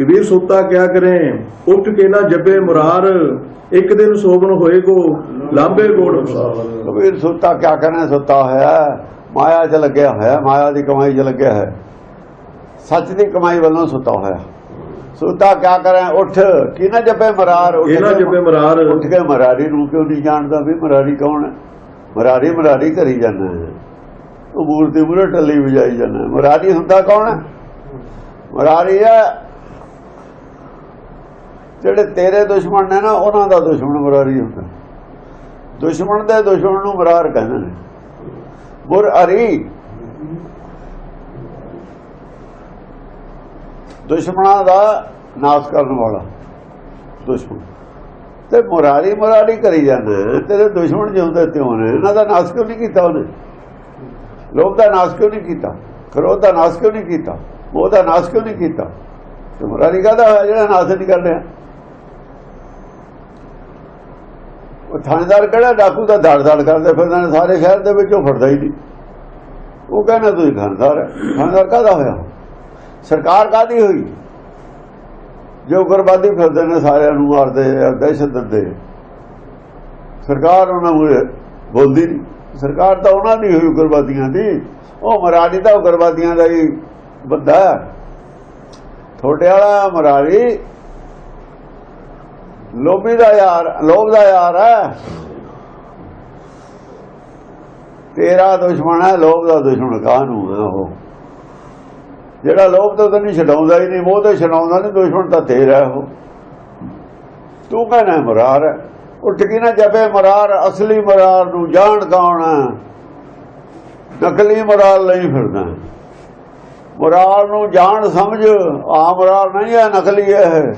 ਕਬੀਰ ਸੁੱਤਾ ਕਿਆ ਕਰੇ? ਉੱਠ ਕੇ ਨਾ ਜੱਬੇ ਮੁਰਾਰ ਇੱਕ ਦਿਨ ਸੋਵਨ ਹੋਏਗੋ ਲਾਂਬੇ ਗੋੜ ਕਬੀਰ ਸੁੱਤਾ ਕਿਆ ਕਰਨਾ ਸੁੱਤਾ ਹੋਇਆ ਮਾਇਆ 'ਚ ਲੱਗਿਆ ਹੋਇਆ ਮਾਇਆ ਦੀ ਕਮਾਈ 'ਚ ਲੱਗਿਆ ਹੈ। ਸੱਚ ਦੀ ਕਮਾਈ ਵੱਲੋਂ ਸੁੱਤਾ ਹੋਇਆ ਸੁੱਤਾ ਕਿਆ ਕਰੇ? ਉੱਠ। ਕੀ ਨਾ ਜੱਬੇ ਮਰਾਰ? ਉੱਠ ਇਹ ਨਾ ਕੇ- ਜੱਬੇ ਮੁਰਾਰ ਉੱਠ ਕੇ ਮਰਾਰੀ ਨੂੰ ਕਿਉਂ ਨਹੀਂ ਜਾਣਦਾ ਵੀ ਮਰਾਰੀ ਕੌਣ ਹੈ? ਮਰਾਰੀ ਮਰਾਰੀ ਕਰੀ ਜਾਂਦਾ ਹੈ। ਉਹ ਮੂਰਤੀ ਮੂਰੇ ਟੱਲੀ ਵਜਾਈ ਜਾਂਦਾ। ਮਰਾਰੀ ਹੁੰਦਾ ਕੌਣ ਹੈ? ਮਰਾਰੀ ਹੈ ਜਿਹੜੇ ਤੇਰੇ ਦੁਸ਼ਮਣ ਨੇ ਨਾ, ਉਹਨਾਂ ਦਾ ਦੁਸ਼ਮਣ ਮਰਾਰੀ ਹੁੰਦਾ। ਦੁਸ਼ਮਣ ਦੇ ਦੁਸ਼ਮਣ ਨੂੰ ਮਰਾਰ ਕਹਿੰਦੇ ਨੇ। ਮੁਰ ਅਰੀ ਦੁਸ਼ਮਣਾਂ ਦਾ ਨਾਸ਼ ਕਰਨ ਵਾਲਾ ਦੁਸ਼ਮਣ। ਤੇ ਮੁਰਾਰੀ ਮੁਰਾਰੀ ਕਰੀ ਜਾਂਦਾ ਤੇਰੇ ਦੁਸ਼ਮਣ ਜਿਉਂਦੇ ਤਿਉਂ ਨੇ। ਇਹਨਾਂ ਦਾ ਨਾਸ਼ ਕਿਉਂ ਨਹੀਂ ਕੀਤਾ ਉਹਨੇ? ਲੋਭ ਦਾ ਨਾਸ਼ ਕਿਉਂ ਨਹੀਂ ਕੀਤਾ? ਕ੍ਰੋਧ ਦਾ ਨਾਸ਼ ਕਿਉਂ ਨਹੀਂ ਕੀਤਾ? ਮੋਹ ਦਾ ਨਾਸ਼ ਕਿਉਂ ਨਹੀਂ ਕੀਤਾ? ਤੇ ਮੁਰਾਰੀ ਕਾਹਦਾ ਹੋਇਆ ਜਿਹੜਾ ਨਾਸ਼ ਨਹੀਂ ਕਰ ਰਿਹਾ। ਉਹ ਥਾਣੇਦਾਰ ਕਿਹੜਾ ਡਾਕੂ ਦਾ ਧੜ ਧੜ ਕਰਦੇ ਫਿਰਦੇ ਨੇ ਸਾਰੇ ਸ਼ਹਿਰ ਦੇ ਵਿੱਚ ਉਹ ਫੜਦਾ ਹੀ ਨਹੀਂ। ਉਹ ਕਹਿੰਦਾ ਤੁਸੀਂ ਥਾਣੇਦਾਰ ਥਾਣੇਦਾਰ ਕਾਹਦਾ ਹੋਇਆ? ਸਰਕਾਰ ਕਾਹਦੀ ਹੋਈ? ਜੋ ਗੁਰਬਾਦੀ ਫਿਰਦੇ ਨੇ ਸਾਰਿਆਂ ਨੂੰ ਮਾਰਦੇ ਦਹਿਸ਼ਤ ਦਿੰਦੇ ਸਰਕਾਰ ਉਹਨਾਂ ਨੂੰ ਬੋਲਦੀ ਨਹੀਂ। ਸਰਕਾਰ ਤਾਂ ਉਹਨਾਂ ਦੀ ਹੋਈ ਗੁਰਬਾਦੀਆਂ ਦੀ। ਉਹ ਮਰਾਰੀ ਤਾਂ ਉਹ ਗੁਰਬਾਦੀਆਂ ਦਾ ਹੀ ਬੰਦਾ ਹੈ। ਤੁਹਾਡੇ ਵਾਲਾ ਮਰਾਰੀ ਲੋਭੀ ਦਾ ਯਾਰ, ਲੋਭ ਦਾ ਯਾਰ ਹੈ। ਤੇਰਾ ਦੁਸ਼ਮਣ ਹੈ, ਲੋਭ ਦਾ ਦੁਸ਼ਮਣ ਕਾਹਨੂੰ ਹੈ ਉਹ? ਜਿਹੜਾ ਲੋਭ ਤੋਂ ਤਾਂ ਛਡਾਉਂਦਾ ਹੀ ਨਹੀਂ ਮੋਹ ਤੋਂ ਛਡਾਉਂਦਾ ਨਹੀਂ, ਦੁਸ਼ਮਣ ਤਾਂ ਤੇਰਾ ਉਹ। ਤੂੰ ਕਹਿੰਦਾ ਮਰਾਰ ਉੱਠ ਕੇ ਨਾ ਜਪੇ ਮਰਾਰ, ਅਸਲੀ ਮਰਾਰ ਨੂੰ ਜਾਣ ਕੌਣ ਹੈ? ਨਕਲੀ ਮਰਾਰ ਲਈ ਫਿਰਦਾ ਹੈ। ਮਰਾਰ ਨੂੰ ਜਾਣ ਸਮਝ ਆ ਮਰਾਰ ਨਹੀਂ ਹੈ, ਨਕਲੀ ਹੈ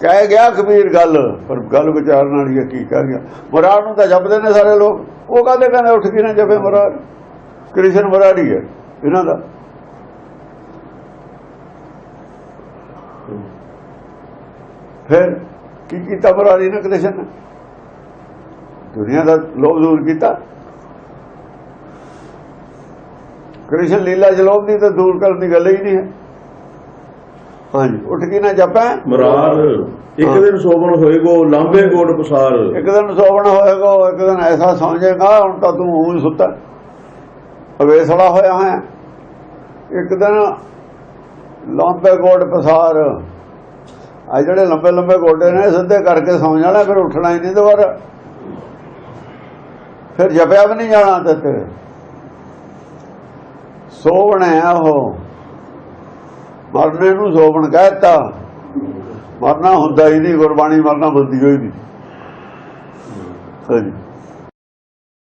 ਕਹਿ ਗਿਆ ਕਬੀਰ ਗੱਲ, ਪਰ ਗੱਲ ਵਿਚਾਰਨ ਵਾਲੀ ਹੈ ਕੀ ਕਹਿ ਗਿਆ? ਮਰਾਰ ਨੂੰ ਤਾਂ ਜਪਦੇ ਨੇ ਸਾਰੇ ਲੋਕ। ਉਹ ਕਹਿੰਦੇ ਕਹਿੰਦੇ ਉੱਠ ਕੇ ਨਾ ਜਪੇ ਮਰਾਰ ਕ੍ਰਿਸ਼ਨ ਮਰਾਰੀ ਹੈ, ਇਹਨਾਂ ਦਾ। ਫਿਰ ਕੀ ਕੀਤਾ ਮਰਾਰੀ ਨੇ ਕ੍ਰਿਸ਼ਨ? ਨੇ ਦੁਨੀਆ ਦਾ ਲੋਭ ਦੂਰ ਕੀਤਾ। ਕ੍ਰਿਸ਼ਨ ਲੀਲਾ ਚ ਲੋਭ ਦੀ ਤਾਂ ਦੂਰ ਕਰਨ ਦੀ ਗੱਲ ਹੀ ਨਹੀਂ ਹੈ। ਹਾਂਜੀ। ਉੱਠ ਕੇ ਨਾ ਜਪੈ। ਮੁਰਾਰ ਇੱਕ। ਦਿਨ ਸੋਵਨ ਹੋਏਗੋ ਲਾਂਬੇ ਗੋੜ ਪਸਾਰ ਇੱਕ ਦਿਨ ਸੋਵਣਾ ਹੋਏਗਾ ਇੱਕ ਦਿਨ ਐਸਾ ਸਮਝੇਗਾ ਹੁਣ ਤਾਂ ਤੂੰ ਹੀ ਸੁੱਤਾ। ਅਵੇਸਲਾ ਹੋਇਆ ਹੈ। ਇੱਕ ਦਿਨ ਲੰਬੇ ਗੋਡ ਪਸਾਰ ਆ ਜਿਹੜੇ ਲੰਬੇ ਲੰਬੇ ਗੋਡੇ ਨੇ ਸਿੱਧੇ ਕਰਕੇ ਸੌਂ ਜਾਣਾ ਫਿਰ ਉੱਠਣਾ ਹੀ ਨਹੀਂ ਦੁਬਾਰਾ। ਫਿਰ ਜਪਿਆ ਵੀ ਨਹੀਂ ਜਾਣਾ ਤੇ ਸੋਵਣੇ ਉਹ। ਮਰਨੇ ਨੂੰ ਸੋਵਣ ਕਹਿਤਾ। ਮਰਨਾ ਹੁੰਦਾ ਹੀ ਨਹੀਂ ਗੁਰਬਾਣੀ ਮਰਨਾ ਬੰਦੀ ਹੋਈ ਨਹੀਂ। ਹਾਂਜੀ।